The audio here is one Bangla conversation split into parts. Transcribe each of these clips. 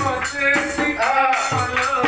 Oh, Jesse, oh, love.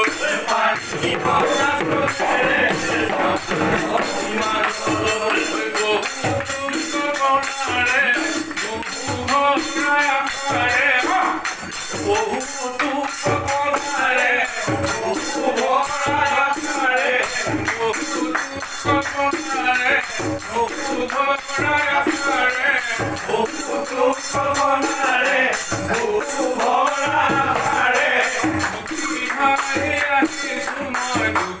Oh, I hear his remark.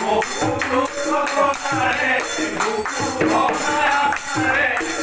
もうちょっと高さへ、もうちょっと高さへ。